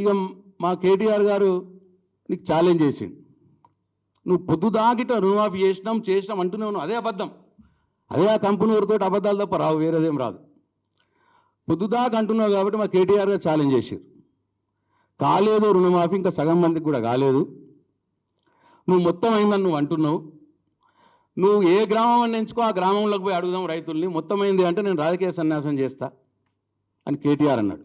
ఇక మా కేటీఆర్ గారు నీకు ఛాలెంజ్ చేసిండు. నువ్వు పొద్దు దాకిట రుణమాఫీ చేసినాం చేసినాం అంటూనే ఉన్నావు అదే అబద్ధం. అదే ఆ కంపెనీ వారితో అబద్ధాలు తప్ప రావు వేరేదేం రాదు. పొద్దుదాకా అంటున్నావు కాబట్టి మా కేటీఆర్ గారు ఛాలెంజ్ చేశారు కాలేదు రుణమాఫీ ఇంకా సగం మందికి కూడా కాలేదు. నువ్వు మొత్తం అయిందని నువ్వు అంటున్నావు. నువ్వు ఏ గ్రామం అని ఎంచుకో ఆ గ్రామంలోకి పోయి అడుగుదాం రైతుల్ని. మొత్తం అయింది అంటే నేను రాజకీయ సన్యాసం చేస్తా అని కేటీఆర్ అన్నాడు.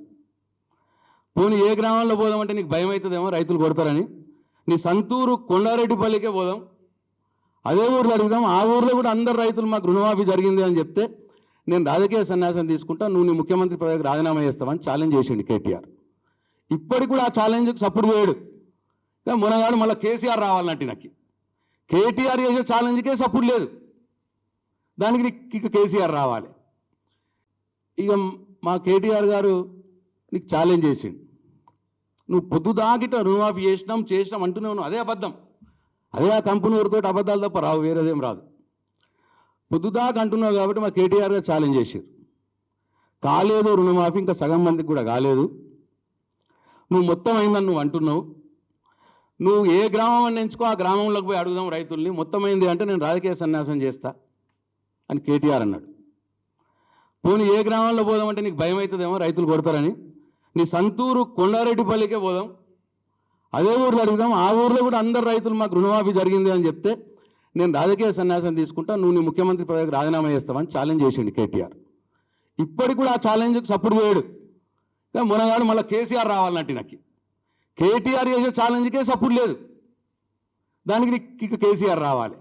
పోనీ ఏ గ్రామంలో పోదామంటే నీకు భయం అవుతుందేమో రైతులు కొడతారని. నీ సంతూరు కొండారెడ్డిపల్లికే పోదాం. అదే ఊర్లో అడుగుదాం. ఆ ఊర్లో కూడా అందరు రైతులు మాకు రుణమాఫీ జరిగింది అని చెప్తే నేను రాజకీయ సన్యాసం తీసుకుంటా నువ్వు నీ ముఖ్యమంత్రి పదవికి రాజీనామా చేస్తావని ఛాలెంజ్ చేసిండు కేటీఆర్. ఇప్పటికి కూడా ఆ ఛాలెంజ్కి సపోర్ట్ చేయడు. మునగాడు మళ్ళీ కేసీఆర్ రావాలన్నట్టు నాకు కేటీఆర్ చేసే ఛాలెంజ్కే సపోర్ట్ లేదు. దానికి నీకు కేసీఆర్ రావాలి. ఇక మా కేటీఆర్ గారు నీకు ఛాలెంజ్ చేసిండు. నువ్వు పొద్దు దాకిట రుణమాఫీ చేసినాం చేసినాం అంటూనే ఉన్నావు. అదే అబద్ధం. అదే ఆ కంపెనీ వారితో అబద్ధాలు తప్ప రావు వేరేదేం రాదు. పొద్దుదాకా అంటున్నావు కాబట్టి మా కేటీఆర్ గారు ఛాలెంజ్ చేశారు. కాలేదు రుణమాఫీ ఇంకా సగం మందికి కూడా కాలేదు. నువ్వు మొత్తం అయిందని నువ్వు అంటున్నావు. నువ్వు ఏ గ్రామం ఎంచుకో ఆ గ్రామంలోకి పోయి అడుగుదాం రైతుల్ని. మొత్తం అయింది అంటే నేను రాజకీయ సన్యాసం చేస్తా అని కేటీఆర్ అన్నాడు. పోనీ ఏ గ్రామంలో పోదామంటే నీకు భయం అవుతుందేమో రైతులు కొడతారని. నీ సంతూరు కొండారెడ్డిపల్లికే పోదాం. అదే ఊర్లో అడుగుదాం. ఆ ఊర్లో కూడా అందరు రైతులు మాకు రుణమాఫీ జరిగింది అని చెప్తే నేను రాజకీయ సన్యాసం తీసుకుంటా. నువ్వు నీ ముఖ్యమంత్రి పదవికి రాజీనామా చేస్తావని ఛాలెంజ్ చేసిండు కేటీఆర్. ఇప్పటికి కూడా ఆ ఛాలెంజ్కి సపోర్ట్ చేయడు మొన్నగాడు మునగాడు మళ్ళీ కేసీఆర్ రావాలన్నట్టు నాకు కేటీఆర్ చేసే ఛాలెంజ్కే సపోర్ట్ లేదు. దానికి ఇక కేసీఆర్ రావాలి.